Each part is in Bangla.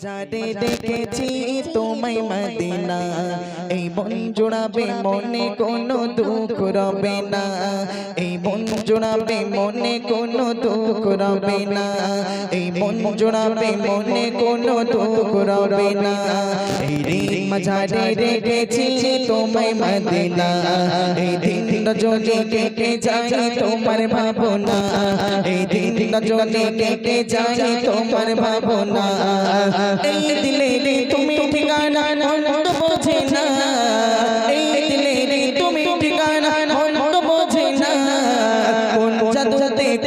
মাঝারে দেখেছি তোমায় মদিনা এই মন জোড়াবে মনে কোনো দুঃখ রবে না এই মন জোড়াবে মনে কোনো দুঃখ রবে না এই মন জোড়াবে মনে কোনো দুঃখ রবে না এই রে মাঝারে রেখেছি তোমায় মদিনা এই দিন রজনী কেটে যায় তোমার ভাবনা এই দিন রজনী কেটে যায় তোমার ভাবনা এই দিলে তুমি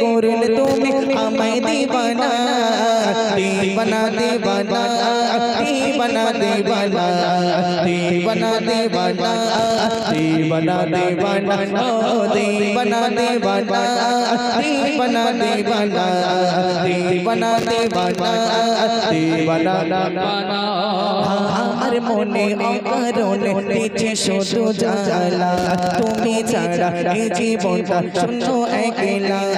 করলে তুমি আমায় দিবানা দিবানা দিবানা দিবানা দিবানা দিবানা দিবানা দিবানা দিবানা ও দিবানা দিবানা দিবানা দিবানা দিবানা দিবানা দিবানা দিবানা আমার মনে অকারণে নিচে শুধু জ্বালা তুমি ছাড়া এই জীবনটা শূন্য একলা আমার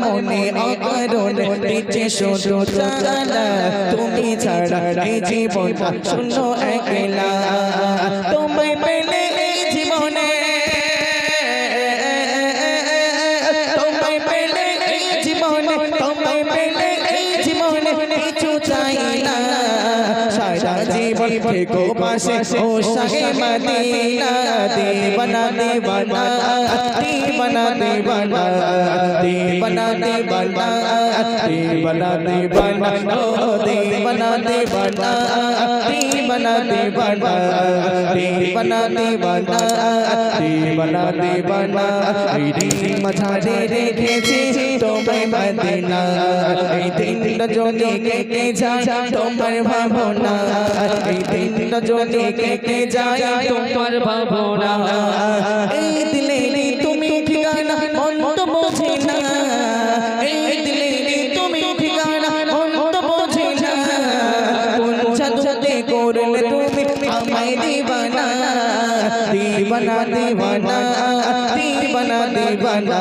মনে অকারণে নিচে শুধু জ্বালা তুমি ছাড়া এই জীবন শূন্য একলা তোমায় পেলে এই জীবনে। তোমায় পেলে এই জীবনে। তোমায় পেলে এই জীবনে। কিছু চাই জীবন থেকো পাশে ও শাহে মদিনা দেবনা দেবনা দেবনা দেবনা দেবনা দেবনা দেবনা দেবনা ও দেবনা দেবনা দেবনা দেবনা দেবনা দেবনা দেবনা দেবনা এই দিন মাঝারে রেখেছি তোমায় মদিনা এই দিন রজনী কেটে যায় তোমার ভাবনা এই দিন রজনী কেটে যায়, তোমার ভাবনা। এই দিলে তুমি ঠিকানা মন বোঝে না। এই দিলে তুমি ঠিকানা মন বোঝে না। কোন জাদুতে করলে তুমি আমায় দিবানা? দিবানা দিবানা দিবানা দিবানা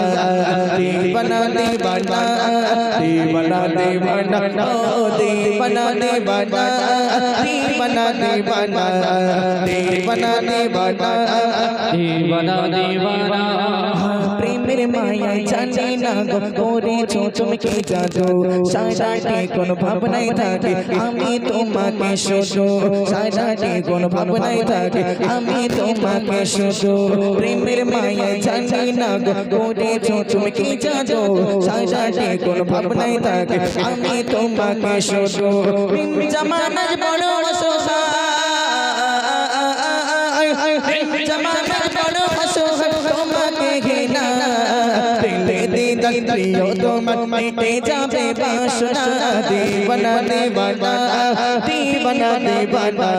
দিবানা দিবানা দিবানা ও দিবানা দিবানা দিবানা দিবানা দিবানা দিবানা দিবানা দিবানা প্রেমের মায়া জানি না গো করেছ তুমি কি জাদু সারাটি কোন ভাবনাই থাকে। আমি তোমাকে শুধু সারাটি কোন ভাবনাই থাকে। আমি তোমাকে শুধু প্রেমের মায়া জানি না গো করেছ তুমি কি জাদু সারাটি কোন ভাবনাই থাকে। আমি তোমাকে শুধু জামানার বড় অসহায় জামানার বড় প্রিয় তোমার মিটে যাবে বাসনা দেবনা দেবনা দেবনা দেবনা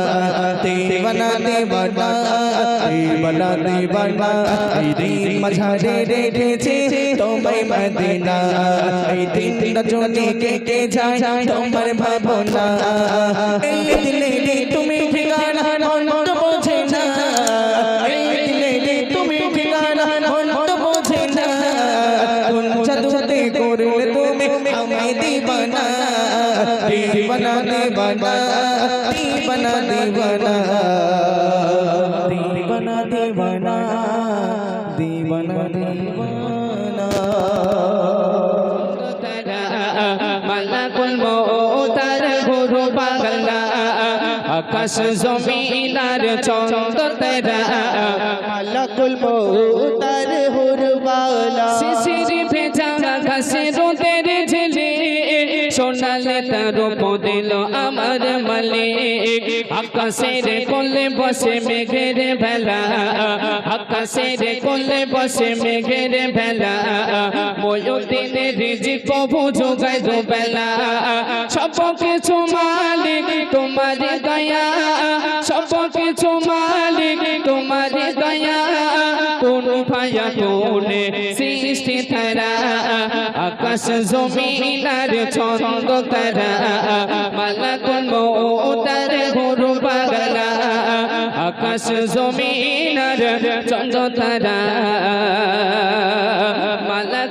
দেবনা দেবনা দেবনা দেবনা দিন মাঝারে রেখেছে তোমায় মদিনা এই দিন রজনী কেটে যায় তোমার ভাবনা এই দিলে তুমি बना दीवाना बना दीवाना दीवाना दीवाना दीवाना दीवाना मलकुल मोतार गुरु पागला আকাশ জমিনার চন্দ্র তেরা মলকুল মোতার হুরবালা শিশির ভেজা ঘাসের তার দিল আমার মালিক। আকাশের কোলে বসে মেঘের ভেলা। আকাশের কোলে বসে মেঘের ভেলা। ময়ূদিনে রিজি প্রভু যোগাই বেলা সব কিছু মালিক, তোমার দয়া আকাশ জমিনার ছন্দ তারা মালা কোন মৌতার গুরু পাগলা আকাশ জমিনার ছন্দ তারা মালা